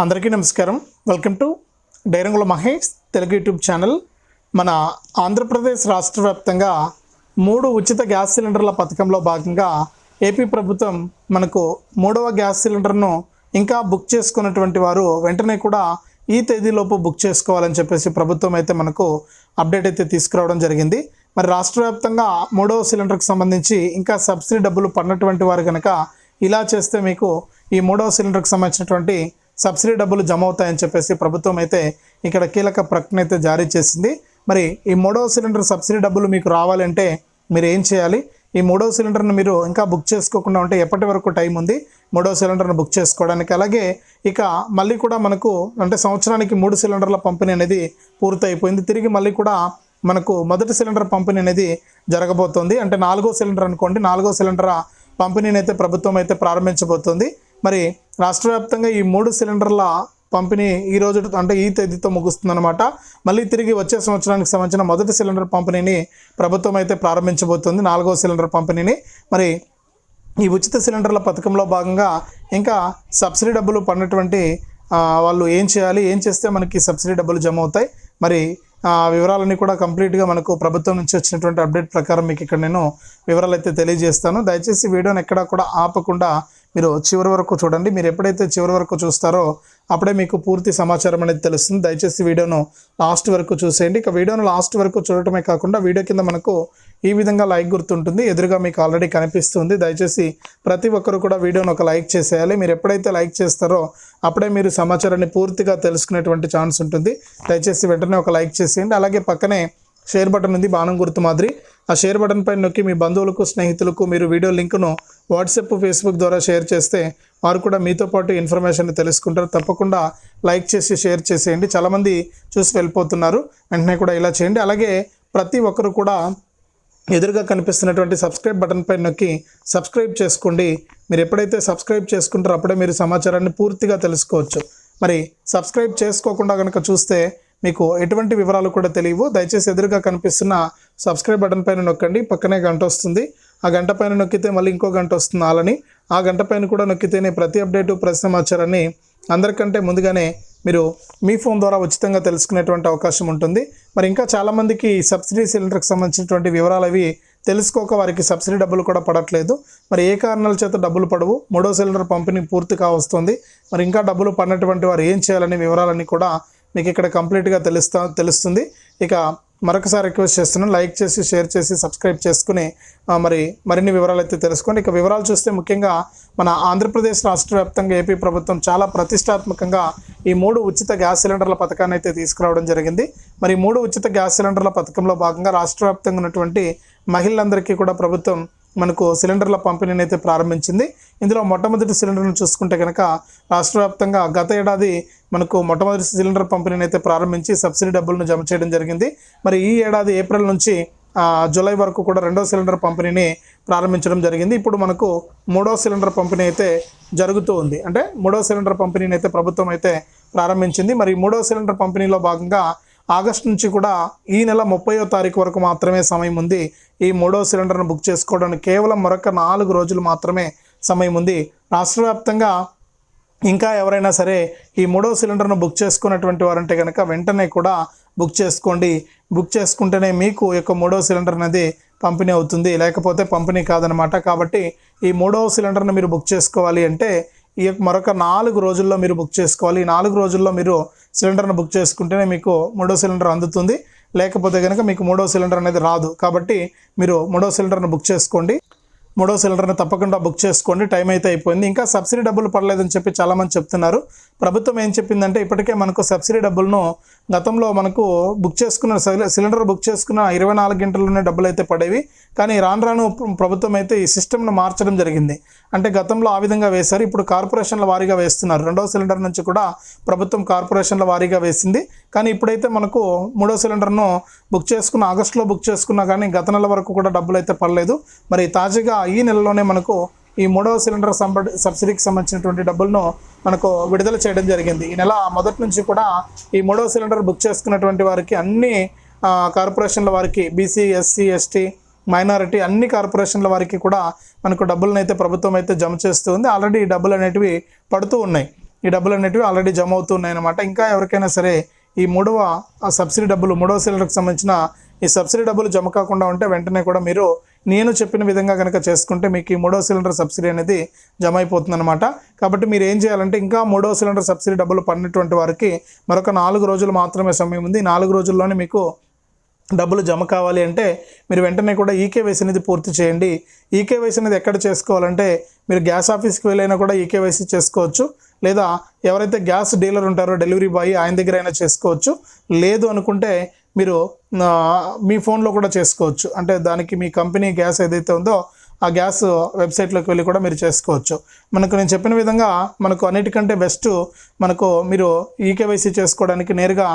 అందరికీ నమస్కారం. Welcome to డైరంగుల మహేష్ తెలుగు యూట్యూబ్ ఛానల్. మన ఆంధ్రప్రదేశ్ రాష్ట్ర వ్యాప్తంగా మూడు ఉచిత గ్యాస్ సిలిండర్ల పథకంలో భాగంగా ఏపీ ప్రభుత్వం మనకు మూడవ గ్యాస్ సిలిండర్ను ఇంకా బుక్ చేసుకున్నటువంటి వారు వెంటనే కూడా ఈ తేదీలోపు బుక్ చేసుకోవాలని చెప్పేసి ప్రభుత్వం అయితే మనకు అప్డేట్ అయితే తీసుకురావడం జరిగింది. మరి రాష్ట్ర వ్యాప్తంగా మూడవ సిలిండర్కి సంబంధించి ఇంకా సబ్సిడీ డబ్బులు పడినటువంటి వారు కనుక ఇలా చేస్తే మీకు ఈ మూడవ సిలిండర్కి సంబంధించినటువంటి సబ్సిడీ డబ్బులు జమ అవుతాయని చెప్పేసి ప్రభుత్వం అయితే ఇక్కడ కీలక ప్రకటన అయితే జారీ చేసింది. మరి ఈ మూడవ సిలిండర్ సబ్సిడీ డబ్బులు మీకు రావాలంటే మీరు ఏం చేయాలి? ఈ మూడవ సిలిండర్ను మీరు ఇంకా బుక్ చేసుకోకుండా ఉంటే ఎప్పటి వరకు టైం ఉంది? మూడవ సిలిండర్ను బుక్ చేసుకోవడానికి. అలాగే ఇక మళ్ళీ కూడా మనకు అంటే సంవత్సరానికి మూడు సిలిండర్ల పంపిణీ అనేది పూర్తయిపోయింది. తిరిగి మళ్ళీ కూడా మనకు మొదటి సిలిండర్ పంపిణీ అనేది జరగబోతోంది. అంటే నాలుగో సిలిండర్ అనుకోండి నాలుగో సిలిండర్ పంపిణీని అయితే ప్రభుత్వం అయితే ప్రారంభించబోతోంది. మరి రాష్ట్ర వ్యాప్తంగా ఈ మూడు సిలిండర్ల పంపిణీ ఈ రోజు అంటే ఈ తేదీతో ముగుస్తుందన్నమాట. మళ్ళీ తిరిగి వచ్చే సంవత్సరానికి సంబంధించిన మొదటి సిలిండర్ పంపిణీని ప్రభుత్వం అయితే ప్రారంభించబోతుంది. నాలుగో సిలిండర్ పంపిణీని. మరి ఈ ఉచిత సిలిండర్ల పథకంలో భాగంగా ఇంకా సబ్సిడీ డబ్బులు పడినటువంటి వాళ్ళు ఏం చేయాలి ఏం చేస్తే మనకి సబ్సిడీ డబ్బులు జమ అవుతాయి? మరి వివరాలన్నీ కూడా కంప్లీట్గా మనకు ప్రభుత్వం నుంచి వచ్చినటువంటి అప్డేట్ ప్రకారం మీకు ఇక్కడ నేను వివరాలు అయితే తెలియజేస్తాను. దయచేసి వీడియోని ఎక్కడా కూడా ఆపకుండా మీరు చివరి వరకు చూడండి. మీరు ఎప్పుడైతే చివరి వరకు చూస్తారో అప్పుడే మీకు పూర్తి సమాచారం అనేది తెలుస్తుంది. దయచేసి వీడియోను లాస్ట్ వరకు చూసేయండి. ఇక వీడియోను లాస్ట్ వరకు చూడటమే కాకుండా వీడియో కింద మనకు ఈ విధంగా లైక్ గుర్తుంటుంది. ఎదురుగా మీకు ఆల్రెడీ కనిపిస్తుంది. దయచేసి ప్రతి ఒక్కరు కూడా వీడియోను ఒక లైక్ చేసేయాలి. మీరు ఎప్పుడైతే లైక్ చేస్తారో అప్పుడే మీరు సమాచారాన్ని పూర్తిగా తెలుసుకునేటువంటి ఛాన్స్ ఉంటుంది. దయచేసి వెంటనే ఒక లైక్ చేసేయండి. అలాగే పక్కనే షేర్ బటన్ ఉంది. బాణం గుర్తు మాదిరి. ఆ షేర్ బటన్ పైన నొక్కి మీ బంధువులకు స్నేహితులకు మీరు వీడియో లింకును వాట్సాప్ ఫేస్బుక్ ద్వారా షేర్ చేస్తే వారు కూడా మీతో పాటు ఇన్ఫర్మేషన్ తెలుసుకుంటారు. తప్పకుండా లైక్ చేసి షేర్ చేసేయండి. చాలామంది చూసి వెళ్ళిపోతున్నారు. వెంటనే కూడా ఇలా చేయండి. అలాగే ప్రతి ఒక్కరు కూడా ఎదురుగా కనిపిస్తున్నటువంటి సబ్స్క్రైబ్ బటన్ పైన నొక్కి సబ్స్క్రైబ్ చేసుకోండి. మీరు ఎప్పుడైతే సబ్స్క్రైబ్ చేసుకుంటారో అప్పుడే మీరు సమాచారాన్ని పూర్తిగా తెలుసుకోవచ్చు. మరి సబ్స్క్రైబ్ చేసుకోకుండా కనుక చూస్తే మీకు ఎటువంటి వివరాలు కూడా తెలియవు. దయచేసి ఎదురుగా కనిపిస్తున్న సబ్స్క్రైబ్ బటన్ పైన నొక్కండి. పక్కనే గంట వస్తుంది. ఆ గంట పైన నొక్కితే మళ్ళీ ఇంకో గంట వస్తుంది అలాని ఆ గంట పైన కూడా నొక్కితేనే ప్రతి అప్డేటు ప్రతి సమాచారాన్ని అందరికంటే ముందుగానే మీరు మీ ఫోన్ ద్వారా ఉచితంగా తెలుసుకునేటువంటి అవకాశం ఉంటుంది. మరి ఇంకా చాలామందికి సబ్సిడీ సిలిండర్కి సంబంధించినటువంటి వివరాలు అవి తెలుసుకోక వారికి సబ్సిడీ డబ్బులు కూడా పడట్లేదు. మరి ఏ కారణాల చేత డబ్బులు పడవు? మూడో సిలిండర్ పంపిణీ పూర్తి కావస్తుంది మరి ఇంకా డబ్బులు పడినటువంటి వారు ఏం చేయాలనే వివరాలన్నీ కూడా మీకు ఇక్కడ కంప్లీట్గా తెలుస్తా తెలుస్తుంది. ఇక మరొకసారి రిక్వెస్ట్ చేస్తున్నాను. లైక్ చేసి షేర్ చేసి సబ్స్క్రైబ్ చేసుకుని మరి మరిన్ని వివరాలు అయితే తెలుసుకోండి. ఇక వివరాలు చూస్తే ముఖ్యంగా మన ఆంధ్రప్రదేశ్ రాష్ట్ర వ్యాప్తంగా ఏపీ ప్రభుత్వం చాలా ప్రతిష్టాత్మకంగా ఈ మూడు ఉచిత గ్యాస్ సిలిండర్ల పథకాన్ని అయితే తీసుకురావడం జరిగింది. మరి మూడు ఉచిత గ్యాస్ సిలిండర్ల పథకంలో భాగంగా రాష్ట్ర వ్యాప్తంగా ఉన్నటువంటి మహిళలందరికీ కూడా ప్రభుత్వం మనకు సిలిండర్ల పంపిణీని అయితే ప్రారంభించింది. ఇందులో మొట్టమొదటి సిలిండర్ను చూసుకుంటే కనుక రాష్ట్ర వ్యాప్తంగా గత ఏడాది మనకు మొట్టమొదటి సిలిండర్ పంపిణీని అయితే ప్రారంభించి సబ్సిడీ డబ్బులను జమ చేయడం జరిగింది. మరి ఈ ఏడాది ఏప్రిల్ నుంచి జూలై వరకు కూడా రెండో సిలిండర్ పంపిణీని ప్రారంభించడం జరిగింది. ఇప్పుడు మనకు మూడో సిలిండర్ పంపిణీ అయితే జరుగుతూ ఉంది. అంటే మూడో సిలిండర్ పంపిణీని అయితే ప్రభుత్వం అయితే ప్రారంభించింది. మరి మూడో సిలిండర్ పంపిణీలో భాగంగా ఆగస్టు నుంచి కూడా ఈ నెల ముప్పయో తారీఖు వరకు మాత్రమే సమయం ఉంది. ఈ మూడో సిలిండర్ను బుక్ చేసుకోవడానికి కేవలం మరొక నాలుగు రోజులు మాత్రమే సమయం ఉంది. రాష్ట్ర వ్యాప్తంగా ఇంకా ఎవరైనా సరే ఈ మూడో సిలిండర్ను బుక్ చేసుకున్నటువంటి వారంటే కనుక వెంటనే కూడా బుక్ చేసుకోండి. బుక్ చేసుకుంటేనే మీకు ఈ యొక్క మూడో సిలిండర్ అనేది పంపిణీ అవుతుంది. లేకపోతే పంపిణీ కాదనమాట కాబట్టి ఈ మూడవ సిలిండర్ను మీరు బుక్ చేసుకోవాలి అంటే ఈ యొక్క మరొక నాలుగు రోజుల్లో మీరు బుక్ చేసుకోవాలి. ఈ నాలుగు రోజుల్లో మీరు సిలిండర్ను బుక్ చేసుకుంటేనే మీకు మూడో సిలిండర్ అందుతుంది. లేకపోతే కనుక మీకు మూడో సిలిండర్ అనేది రాదు. కాబట్టి మీరు మూడో సిలిండర్ను బుక్ చేసుకోండి. మూడో సిలిండర్ని తప్పకుండా బుక్ చేసుకోండి. టైం అయితే అయిపోయింది. ఇంకా సబ్సిడీ డబ్బులు పడలేదని చెప్పి చాలామంది చెప్తున్నారు. ప్రభుత్వం ఏం చెప్పిందంటే ఇప్పటికే మనకు సబ్సిడీ డబ్బులను గతంలో మనకు బుక్ చేసుకున్న సిలిండర్ బుక్ చేసుకున్న ఇరవై నాలుగు గంటల్లోనే డబ్బులు అయితే పడేవి. కానీ రాను రాను ప్రభుత్వం అయితే ఈ సిస్టమ్ను మార్చడం జరిగింది. అంటే గతంలో ఆ విధంగా వేశారు. ఇప్పుడు కార్పొరేషన్ల వారీగా వేస్తున్నారు. రెండో సిలిండర్ నుంచి కూడా ప్రభుత్వం కార్పొరేషన్ల వారీగా వేసింది. కానీ ఇప్పుడైతే మనకు మూడో సిలిండర్ను బుక్ చేసుకున్న ఆగస్టులో బుక్ చేసుకున్నా కానీ గత నెల వరకు కూడా డబ్బులు అయితే పడలేదు. మరి తాజాగా ఈ నెలలోనే మనకు ఈ మూడవ సిలిండర్ సంబడి సబ్సిడీకి సంబంధించినటువంటి డబ్బులను మనకు విడుదల చేయడం జరిగింది. ఈ నెల మొదటి నుంచి కూడా ఈ మూడవ సిలిండర్ బుక్ చేసుకున్నటువంటి వారికి అన్ని కార్పొరేషన్ల వారికి బీసీ ఎస్సీ ఎస్టీ మైనారిటీ అన్ని కార్పొరేషన్ల వారికి కూడా మనకు డబ్బులను అయితే ప్రభుత్వం అయితే జమ చేస్తూ ఉంది. ఆల్రెడీ ఈ డబ్బులు అనేటివి పడుతూ ఉన్నాయి. ఈ డబ్బులు అనేటివి ఆల్రెడీ జమ అవుతున్నాయి అనమాట ఇంకా ఎవరికైనా సరే ఈ మూడవ సబ్సిడీ డబ్బులు మూడవ సిలిండర్కి సంబంధించిన ఈ సబ్సిడీ డబ్బులు జమ కాకుండా ఉంటే వెంటనే కూడా మీరు నేను చెప్పిన విధంగా కనుక చేసుకుంటే మీకు ఈ మూడో సిలిండర్ సబ్సిడీ అనేది జమ అయిపోతుందన్నమాట. కాబట్టి మీరు ఏం చేయాలంటే ఇంకా మూడో సిలిండర్ సబ్సిడీ డబ్బులు పడినటువంటి వారికి మరొక నాలుగు రోజులు మాత్రమే సమయం ఉంది. నాలుగు రోజుల్లోనే మీకు డబ్బులు జమ కావాలి అంటే మీరు వెంటనే కూడా ఈకేవైసీ అనేది పూర్తి చేయండి. ఈకేవైసీ అనేది ఎక్కడ చేసుకోవాలంటే మీరు గ్యాస్ ఆఫీస్కి వెళ్ళైనా కూడా ఈకేవైసీ చేసుకోవచ్చు. లేదా ఎవరైతే గ్యాస్ డీలర్ ఉంటారో డెలివరీ బాయ్ ఆయన దగ్గర అయినా చేసుకోవచ్చు. లేదు అనుకుంటే మీరు మీ ఫోన్లో కూడా చేసుకోవచ్చు. అంటే దానికి మీ కంపెనీ గ్యాస్ ఏదైతే ఉందో ఆ గ్యాస్ వెబ్సైట్లోకి వెళ్ళి కూడా మీరు చేసుకోవచ్చు. మనకు నేను చెప్పిన విధంగా మనకు అన్నిటికంటే బెస్ట్ మనకు మీరు ఈకేవైసీ చేసుకోవడానికి నేరుగా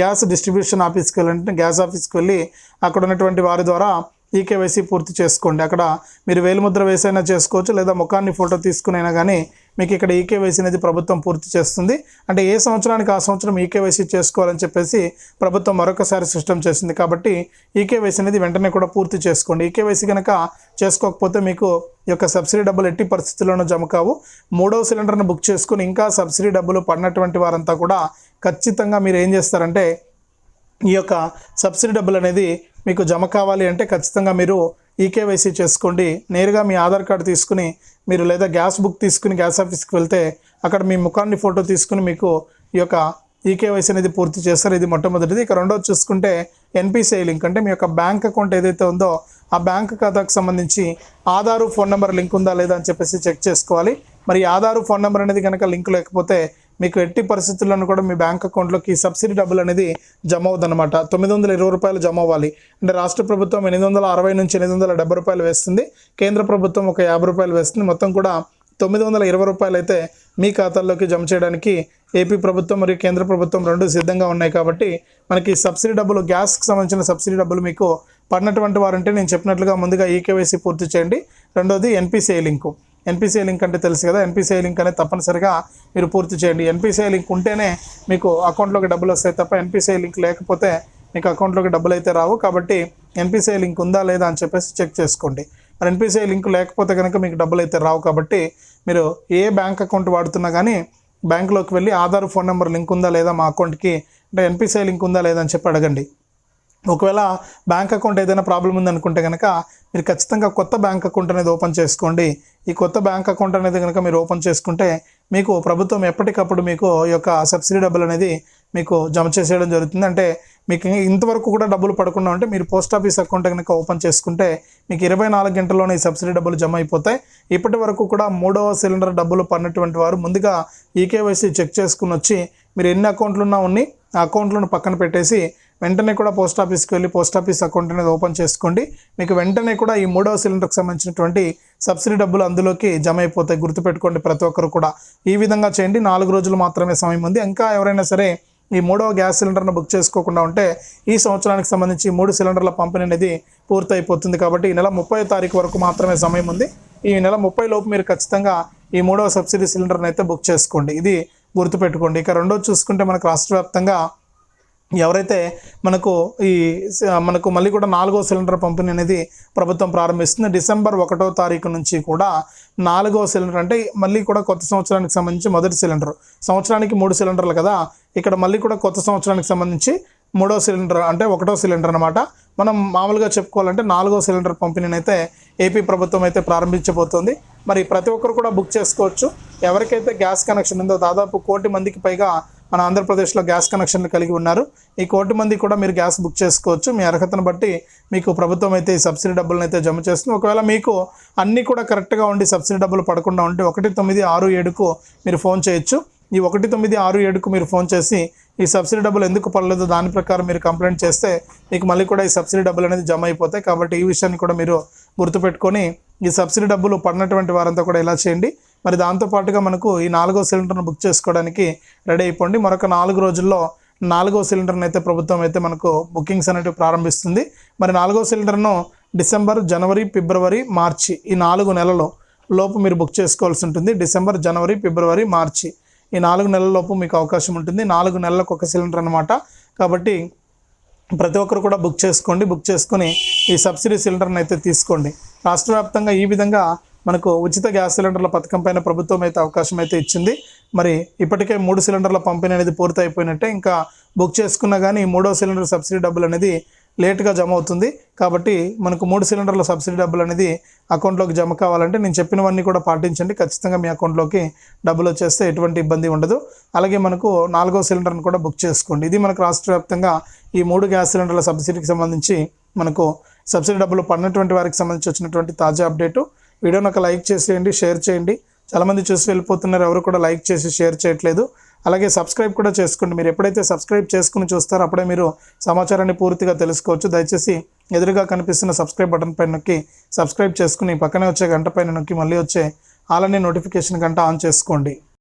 గ్యాస్ డిస్ట్రిబ్యూషన్ ఆఫీస్కి వెళ్ళంటే గ్యాస్ ఆఫీస్కి వెళ్ళి అక్కడ ఉన్నటువంటి వారి ద్వారా ఈకేవైసీ పూర్తి చేసుకోండి. అక్కడ మీరు వేలిముద్ర వేసైనా చేసుకోవచ్చు లేదా ముఖాన్ని ఫోటో తీసుకునైనా కానీ మీకు ఇక్కడ ఈకేవైసీ అనేది ప్రభుత్వం పూర్తి చేస్తుంది. అంటే ఏ సంవత్సరానికి ఆ సంవత్సరం ఈకేవైసీ చేసుకోవాలని చెప్పేసి ప్రభుత్వం మరొకసారి సిస్టమ్ చేసింది. కాబట్టి ఈకేవైసీ అనేది వెంటనే కూడా పూర్తి చేసుకోండి. ఈకేవైసీ కనుక చేసుకోకపోతే మీకు ఈ యొక్క సబ్సిడీ డబ్బులు ఎట్టి పరిస్థితుల్లోనూ జమ కావు. మూడవ సిలిండర్ను బుక్ చేసుకుని ఇంకా సబ్సిడీ డబ్బులు పడినటువంటి వారంతా కూడా ఖచ్చితంగా మీరు ఏం చేస్తారంటే ఈ యొక్క సబ్సిడీ డబ్బులు అనేది మీకు జమ కావాలి అంటే ఖచ్చితంగా మీరు ఈకేవైసీ చేసుకోండి. నేరుగా మీ ఆధార్ కార్డు తీసుకుని మీరు లేదా గ్యాస్ బుక్ తీసుకుని గ్యాస్ ఆఫీస్కి వెళ్తే అక్కడ మీ ముఖాన్ని ఫోటో తీసుకుని మీకు ఈ యొక్క ఈకేవైసీ అనేది పూర్తి చేస్తారు. ఇది మొట్టమొదటిది. ఇక రెండోది చూసుకుంటే ఎన్పిసిఐ లింక్ అంటే మీ యొక్క బ్యాంక్ అకౌంట్ ఏదైతే ఉందో ఆ బ్యాంక్ ఖాతాకు సంబంధించి ఆధారు ఫోన్ నెంబర్ లింక్ ఉందా లేదా అని చెప్పేసి చెక్ చేసుకోవాలి. మరి ఆధారు ఫోన్ నెంబర్ అనేది కనుక లింక్ లేకపోతే మీకు ఎట్టి పరిస్థితుల్లోనూ కూడా మీ బ్యాంక్ అకౌంట్లోకి సబ్సిడీ డబ్బులు అనేది జమ అవుతుందన్నమాట తొమ్మిది వందల ఇరవై రూపాయలు జమ అవ్వాలి. అంటే రాష్ట్ర ప్రభుత్వం ఎనిమిది వందల అరవై నుంచి ఎనిమిది వందల డెబ్బై రూపాయలు వేస్తుంది. కేంద్ర ప్రభుత్వం ఒక యాభై రూపాయలు వేస్తుంది. మొత్తం కూడా తొమ్మిది వందల ఇరవై రూపాయలు అయితే మీ ఖాతాల్లోకి జమ చేయడానికి ఏపీ ప్రభుత్వం మరియు కేంద్ర ప్రభుత్వం రెండు సిద్ధంగా ఉన్నాయి కాబట్టి మనకి సబ్సిడీ డబ్బులు గ్యాస్కి సంబంధించిన సబ్సిడీ డబ్బులు మీకు పడినటువంటి వారంటే నేను చెప్పినట్లుగా ముందుగా ఈకేవైసీ పూర్తి చేయండి. రెండోది ఎన్పిసిఐ లింకు. ఎన్పిసిఐ లింక్ అంటే తెలుసు కదా. ఎన్పిసిఐ లింక్ అనేది తప్పనిసరిగా మీరు పూర్తి చేయండి. ఎన్పిసిఐ లింక్ ఉంటేనే మీకు అకౌంట్లోకి డబ్బులు వస్తాయి తప్ప ఎన్పిసిఐ లింక్ లేకపోతే మీకు అకౌంట్లోకి డబ్బులు అయితే రావు. కాబట్టి ఎన్పిసిఐ లింక్ ఉందా లేదా అని చెప్పేసి చెక్ చేసుకోండి. మరి ఎన్పిసిఐ లింక్ లేకపోతే కనుక మీకు డబ్బులు అయితే రావు కాబట్టి మీరు ఏ బ్యాంక్ అకౌంట్ వాడుతున్నా కానీ బ్యాంకులోకి వెళ్ళి ఆధార్ ఫోన్ నెంబర్ లింక్ ఉందా లేదా మా అకౌంట్కి అంటే ఎన్పిసిఐ లింక్ ఉందా లేదా అని చెప్పి అడగండి. ఒకవేళ బ్యాంక్ అకౌంట్ ఏదైనా ప్రాబ్లం ఉందనుకుంటే కనుక మీరు ఖచ్చితంగా కొత్త బ్యాంక్ అకౌంట్ అనేది ఓపెన్ చేసుకోండి. ఈ కొత్త బ్యాంక్ అకౌంట్ అనేది కనుక మీరు ఓపెన్ చేసుకుంటే మీకు ప్రభుత్వం ఎప్పటికప్పుడు మీకు ఈ యొక్క సబ్సిడీ డబ్బులు అనేది మీకు జమ చేసేయడం జరుగుతుంది. అంటే మీకు ఇంతవరకు కూడా డబ్బులు పడకుండా ఉంటే మీరు పోస్ట్ ఆఫీస్ అకౌంట్ కనుక ఓపెన్ చేసుకుంటే మీకు ఇరవై నాలుగు గంటల్లోనే ఈ సబ్సిడీ డబ్బులు జమ అయిపోతాయి. ఇప్పటి వరకు కూడా మూడవ సిలిండర్ డబ్బులు పడినటువంటి వారు ముందుగా ఈకేవైసీ చెక్ చేసుకుని వచ్చి మీరు ఎన్ని అకౌంట్లు ఉన్నా ఉన్ని ఆ అకౌంట్లను పక్కన పెట్టేసి వెంటనే కూడా పోస్ట్ ఆఫీస్కి వెళ్ళి పోస్ట్ ఆఫీస్ అకౌంట్ అనేది ఓపెన్ చేసుకోండి. మీకు వెంటనే కూడా ఈ మూడవ సిలిండర్కి సంబంధించినటువంటి సబ్సిడీ డబ్బులు అందులోకి జమ అయిపోతాయి. గుర్తుపెట్టుకోండి ప్రతి ఒక్కరు కూడా. ఈ విధంగా చేయండి. నాలుగు రోజులు మాత్రమే సమయం ఉంది. ఇంకా ఎవరైనా సరే ఈ మూడవ గ్యాస్ సిలిండర్ను బుక్ చేసుకోకుండా ఉంటే ఈ సంవత్సరానికి సంబంధించి మూడు సిలిండర్ల పంపిణీ అనేది పూర్తయిపోతుంది కాబట్టి ఈ నెల ముప్పై తారీఖు వరకు మాత్రమే సమయం ఉంది. ఈ నెల ముప్పై లోపు మీరు ఖచ్చితంగా ఈ మూడవ సబ్సిడీ సిలిండర్ని అయితే బుక్ చేసుకోండి. ఇది గుర్తుపెట్టుకోండి. ఇక రెండోది చూసుకుంటే మనకు రాష్ట్ర వ్యాప్తంగా ఎవరైతే మనకు ఈ మనకు మళ్ళీ కూడా నాలుగో సిలిండర్ పంపిణీ అనేది ప్రభుత్వం ప్రారంభిస్తుంది. డిసెంబర్ ఒకటో తారీఖు నుంచి కూడా నాలుగో సిలిండర్ అంటే మళ్ళీ కూడా కొత్త సంవత్సరానికి సంబంధించి మొదటి సిలిండర్. సంవత్సరానికి మూడు సిలిండర్లు కదా. ఇక్కడ మళ్ళీ కూడా కొత్త సంవత్సరానికి సంబంధించి మూడో సిలిండర్ అంటే ఒకటో సిలిండర్ అనమాట మనం మామూలుగా చెప్పుకోవాలంటే నాలుగో సిలిండర్ పంపిణీని అయితే ఏపీ ప్రభుత్వం అయితే ప్రారంభించబోతోంది. మరి ప్రతి ఒక్కరు కూడా బుక్ చేసుకోవచ్చు. ఎవరికైతే గ్యాస్ కనెక్షన్ ఉందో దాదాపు కోటి మందికి పైగా మన ఆంధ్రప్రదేశ్లో గ్యాస్ కనెక్షన్లు కలిగి ఉన్నారు. ఈ కోటి మంది కూడా మీరు గ్యాస్ బుక్ చేసుకోవచ్చు. మీ అర్హతను బట్టి మీకు ప్రభుత్వం అయితే ఈ సబ్సిడీ డబ్బులను అయితే జమ చేస్తుంది. ఒకవేళ మీకు అన్నీ కూడా కరెక్ట్గా ఉండి సబ్సిడీ డబ్బులు పడకుండా ఉంటే ఒకటి తొమ్మిది ఆరు ఏడుకు మీరు ఫోన్ చేయొచ్చు. ఈ ఒకటి తొమ్మిది ఆరు ఏడుకు మీరు ఫోన్ చేసి ఈ సబ్సిడీ డబ్బులు ఎందుకు పడలేదు దాని ప్రకారం మీరు కంప్లైంట్ చేస్తే మీకు మళ్ళీ కూడా ఈ సబ్సిడీ డబ్బులు అనేది జమ అయిపోతాయి. కాబట్టి ఈ విషయాన్ని కూడా మీరు గుర్తుపెట్టుకొని ఈ సబ్సిడీ డబ్బులు పడినటువంటి వారంతా కూడా ఇలా చేయండి. మరి దాంతోపాటుగా మనకు ఈ నాలుగో సిలిండర్ను బుక్ చేసుకోవడానికి రెడీ అయిపోండి. మరొక నాలుగు రోజుల్లో నాలుగో సిలిండర్ని అయితే ప్రభుత్వం అయితే మనకు బుకింగ్స్ అనేటివి ప్రారంభిస్తుంది. మరి నాలుగో సిలిండర్ను డిసెంబర్ జనవరి ఫిబ్రవరి మార్చి ఈ నాలుగు నెలలు లోపు మీరు బుక్ చేసుకోవాల్సి ఉంటుంది. డిసెంబర్ జనవరి ఫిబ్రవరి మార్చి ఈ నాలుగు నెలల లోపు మీకు అవకాశం ఉంటుంది. నాలుగు నెలలకు ఒక సిలిండర్ అనమాట కాబట్టి ప్రతి ఒక్కరు కూడా బుక్ చేసుకోండి. బుక్ చేసుకొని ఈ సబ్సిడీ సిలిండర్ని అయితే తీసుకోండి. రాష్ట్ర వ్యాప్తంగా ఈ విధంగా మనకు ఉచిత గ్యాస్ సిలిండర్ల పథకం పైన ప్రభుత్వం అయితే అవకాశం అయితే ఇచ్చింది. మరి ఇప్పటికే మూడు సిలిండర్ల పంపిణీ అనేది పూర్తయిపోయినట్టే ఇంకా బుక్ చేసుకున్నా కానీ మూడో సిలిండర్ సబ్సిడీ డబ్బులు అనేది లేట్గా జమ అవుతుంది. కాబట్టి మనకు మూడు సిలిండర్ల సబ్సిడీ డబ్బులు అనేది అకౌంట్లోకి జమ కావాలంటే నేను చెప్పినవన్నీ కూడా పాటించండి. ఖచ్చితంగా మీ అకౌంట్లోకి డబ్బులు వచ్చేస్తే ఎటువంటి ఇబ్బంది ఉండదు. అలాగే మనకు నాలుగో సిలిండర్ని కూడా బుక్ చేసుకోండి. ఇది మనకు రాష్ట్ర వ్యాప్తంగా ఈ మూడు గ్యాస్ సిలిండర్ల సబ్సిడీకి సంబంధించి మనకు సబ్సిడీ డబ్బులు పడినటువంటి వారికి సంబంధించి వచ్చినటువంటి తాజా అప్డేటు. వీడియోని ఒక లైక్ చేసేయండి షేర్ చేయండి. చాలామంది చూసి వెళ్ళిపోతున్నారు ఎవరు కూడా లైక్ చేసి షేర్ చేయట్లేదు. అలాగే సబ్స్క్రైబ్ కూడా చేసుకోండి. మీరు ఎప్పుడైతే సబ్స్క్రైబ్ చేసుకుని చూస్తారో అప్పుడే మీరు సమాచారాన్ని పూర్తిగా తెలుసుకోవచ్చు. దయచేసి ఎదురుగా కనిపిస్తున్న సబ్స్క్రైబ్ బటన్ పైన నొక్కి సబ్స్క్రైబ్ చేసుకుని పక్కనే వచ్చే గంట పైన నొక్కి మళ్ళీ వచ్చే ఆలనే నోటిఫికేషన్ గంట ఆన్ చేసుకోండి.